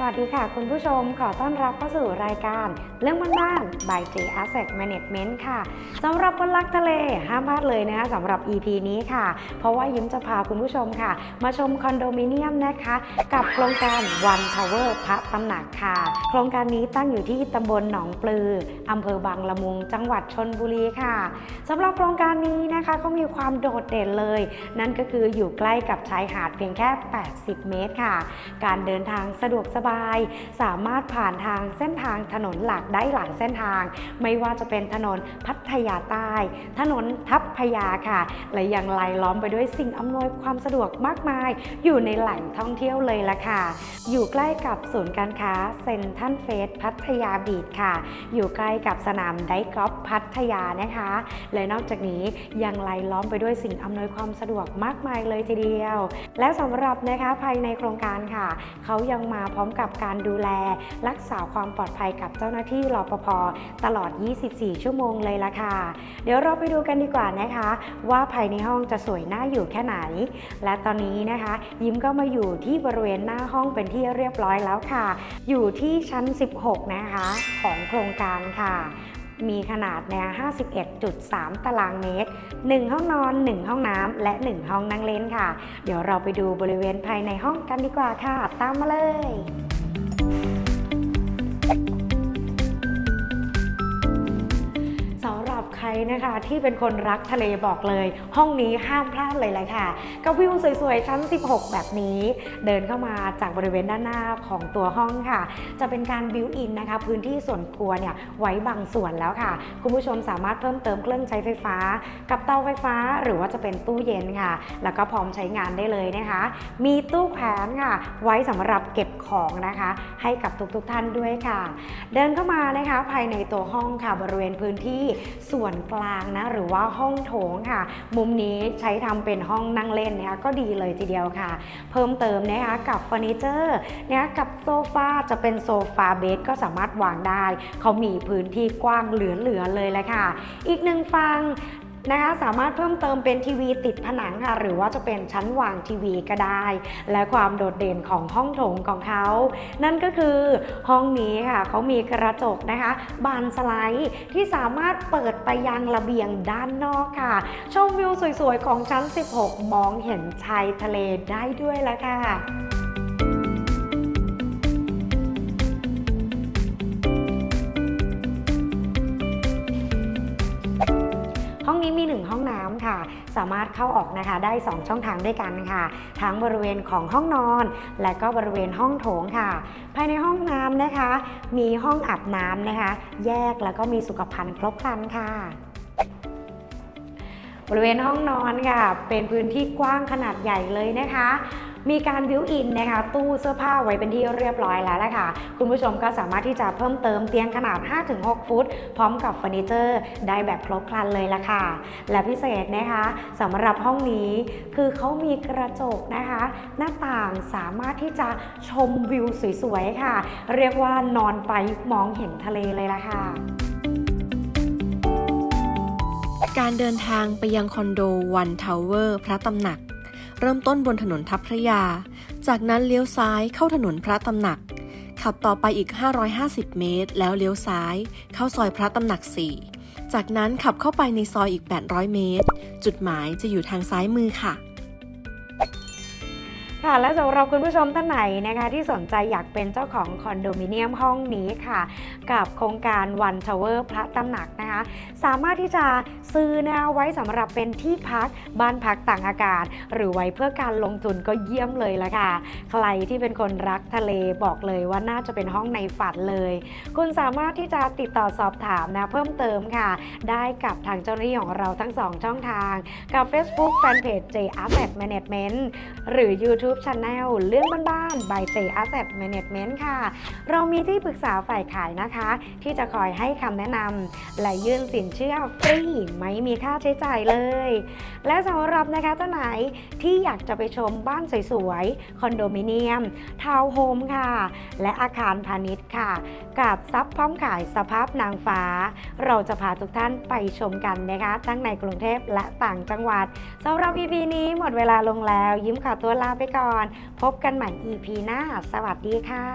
สวัสดีค่ะ คุณผู้ชมขอต้อนรับเข้าสู่รายการ เรื่องบ้านๆ by J Asset Management ค่ะสำหรับคนรักทะเลห้ามพลาดเลยนะคะสำหรับ EP นี้ค่ะ เพราะว่ายิ้มจะพาคุณผู้ชมค่ะ มาชมคอนโดมิเนียมนะคะ กับโครงการ One Tower พระตำหนักค่ะ โครงการนี้ตั้งอยู่ที่ตำบลหนองปลืออำเภอบางละมุง จังหวัดชนบุรีค่ะสำหรับโครงการนี้นะคะเขามีความโดดเด่นเลย นั่นก็คืออยู่ใกล้กับชายหาดเพียงแค่ 80 เมตรค่ะ การเดินทางสะดวกสบายสามารถผ่านทางเส้นทางถนนหลักได้หลายเส้นทาง ไม่ว่าจะเป็นถนนพัทยาใต้ ถนนทัพพยาค่ะ และยังไล่ล้อมไปด้วยสิ่งอำนวยความสะดวกมากมาย อยู่ในแหล่งท่องเที่ยวเลยละค่ะ อยู่ใกล้กับศูนย์การค้าเซ็นทรัลเฟสพัทยาบีดค่ะ อยู่ใกล้กับสนามไดกอล์ฟพัทยานะคะ และนอกจากนี้ยังไล่ล้อมไปด้วยสิ่งอำนวยความสะดวกมากมายเลยทีเดียว และสำหรับนะคะภายในโครงการค่ะ เขายังมาพร้อมกับการดูแล รักษาความปลอดภัยกับเจ้าหน้าที่รปภตลอด 24 ชั่วโมงเลยละค่ะ เดี๋ยวเราไปดูกันดีกว่านะคะ ว่าภายในห้องจะสวยน่าอยู่แค่ไหน และตอนนี้นะคะ ยิ้มก็มาอยู่ที่บริเวณหน้าห้องเป็นที่เรียบร้อยแล้วค่ะ อยู่ที่ชั้น 16 นะคะของโครงการค่ะมีขนาดแนว 51.3 ตารางเมตร 1 ห้องนอน 1 ห้องน้ำ และ 1 ห้องนั่งเล่นค่ะ เดี๋ยวเราไปดูบริเวณภายในห้องกันดีกว่าค่ะ ตามมาเลย นะคะ ที่เป็นคนรักทะเลบอกเลย ห้องนี้ห้ามพลาดเลยแหละค่ะกับวิวสวยๆ ชั้น 16 แบบนี้ เดินเข้ามาจากบริเวณด้านหน้าของตัวห้องค่ะ จะเป็นการบิวอินนะคะ พื้นที่ส่วนครัวเนี่ยไว้บางส่วนแล้วค่ะ คุณผู้ชมสามารถเพิ่มเติมเครื่องใช้ไฟฟ้า กับเตาไฟฟ้า หรือว่าจะเป็นตู้เย็นค่ะ แล้วก็พร้อมใช้งานได้เลยนะคะ มีตู้แขวนค่ะ ไว้สำหรับเก็บของนะคะ ให้กับทุกๆท่านด้วยค่ะ เดินเข้ามานะคะภายในตัวห้องค่ะบริเวณพื้นที่ส่วนกลางนะหรือว่าห้องโถงค่ะ มุมนี้ใช้ทำเป็นห้องนั่งเล่นนะคะก็ดีเลยทีเดียวค่ะ เพิ่มเติมนะคะกับเฟอร์นิเจอร์นะคะกับโซฟาจะเป็นโซฟาเบดก็สามารถวางได้ เขามีพื้นที่กว้างเหลือๆเลยแหละค่ะ อีกหนึ่งฟัง นะคะสามารถเพิ่มเติมเป็นทีวีติดผนังค่ะ หรือว่าจะเป็นชั้นวางทีวีก็ได้ และความโดดเด่นของห้องโถงของเขา นั่นก็คือห้องนี้ค่ะเขามีกระจกนะคะ บานสไลด์ที่สามารถเปิดไปยังระเบียงด้านนอกค่ะ ชมวิวสวยๆ ของชั้น 16 มองเห็นชายทะเลได้ด้วยละค่ะ นี้มี 1 ห้องน้ำค่ะ สามารถเข้าออกนะคะได้ 2 ช่องทางด้วยกันค่ะ ทั้งบริเวณของห้องนอน และก็บริเวณห้องโถงค่ะ ภายในห้องน้ำนะคะ มีห้องอาบน้ำนะคะ แยกแล้วก็มีสุขภัณฑ์ครบครันค่ะบริเวณห้องนอนค่ะ เป็นพื้นที่กว้างขนาดใหญ่เลยนะคะ มีการบิวอินนะคะตู้เสื้อผ้าไว้เป็นที่เรียบร้อยแล้วละค่ะ คุณผู้ชมก็สามารถที่จะเพิ่มเติมเตียงขนาด 5-6 ฟุต พร้อมกับเฟอร์นิเจอร์ ได้แบบครบครันเลยละค่ะ และพิเศษนะคะสำหรับห้องนี้คือเขามีกระจกนะคะ หน้าต่างสามารถที่จะชมวิวสวยๆค่ะ เรียกว่านอนไปมองเห็นทะเลเลยละค่ะการเดินทางไปยังคอนโดวันทาวเวอร์พระตำหนัก เริ่มต้นบนถนนทัพพระยา จากนั้นเลี้ยวซ้ายเข้าถนนพระตำหนัก ขับต่อไปอีก 550 เมตร แล้วเลี้ยวซ้าย เข้าซอยพระตำหนัก 4 จากนั้นขับเข้าไปในซอยอีก 800 เมตร จุดหมายจะอยู่ทางซ้ายมือค่ะ ค่ะและสำหรับคุณผู้ชมท่านไหนนะคะที่สนใจอยากเป็นเจ้าของคอนโดมิเนียมห้องนี้ค่ะ กับโครงการ One Tower พระตำหนักนะคะ สามารถที่จะซื้อนะคะไว้สำหรับเป็นที่พักบ้านพักต่างอากาศ หรือไว้เพื่อการลงทุนก็เยี่ยมเลยละค่ะ ใครที่เป็นคนรักทะเลบอกเลยว่าน่าจะเป็นห้องในฝันเลย คุณสามารถที่จะติดต่อสอบถามนะเพิ่มเติมค่ะ ได้กับทางเจ้าหน้าที่ของเราทั้ง2ช่องทาง กับ Facebook Fanpage J Asset Management หรือ YouTube Channel เรื่องบ้านๆ by J Asset Management ค่ะ เรามีที่ปรึกษาฝ่ายขายนะคะ ที่จะคอยให้คำแนะนำและยื่นสินเชื่อฟรี ไม่มีค่าใช้จ่ายเลย และสำหรับนะคะเจ้าไหนที่อยากจะไปชมบ้านสวยๆ คอนโดมิเนียม ทาวน์โฮมค่ะ และอาคารพาณิชย์ค่ะ กับซับพร้อมขายสภาพนางฟ้า เราจะพาทุกท่านไปชมกันนะคะทั้งในกรุงเทพและต่างจังหวัดสำหรับ EP นี้หมดเวลาลงแล้ว ยิ้มขอตัวลาไปก่อน่อน พบกันใหม่ EP หน้า สวัสดีค่ะ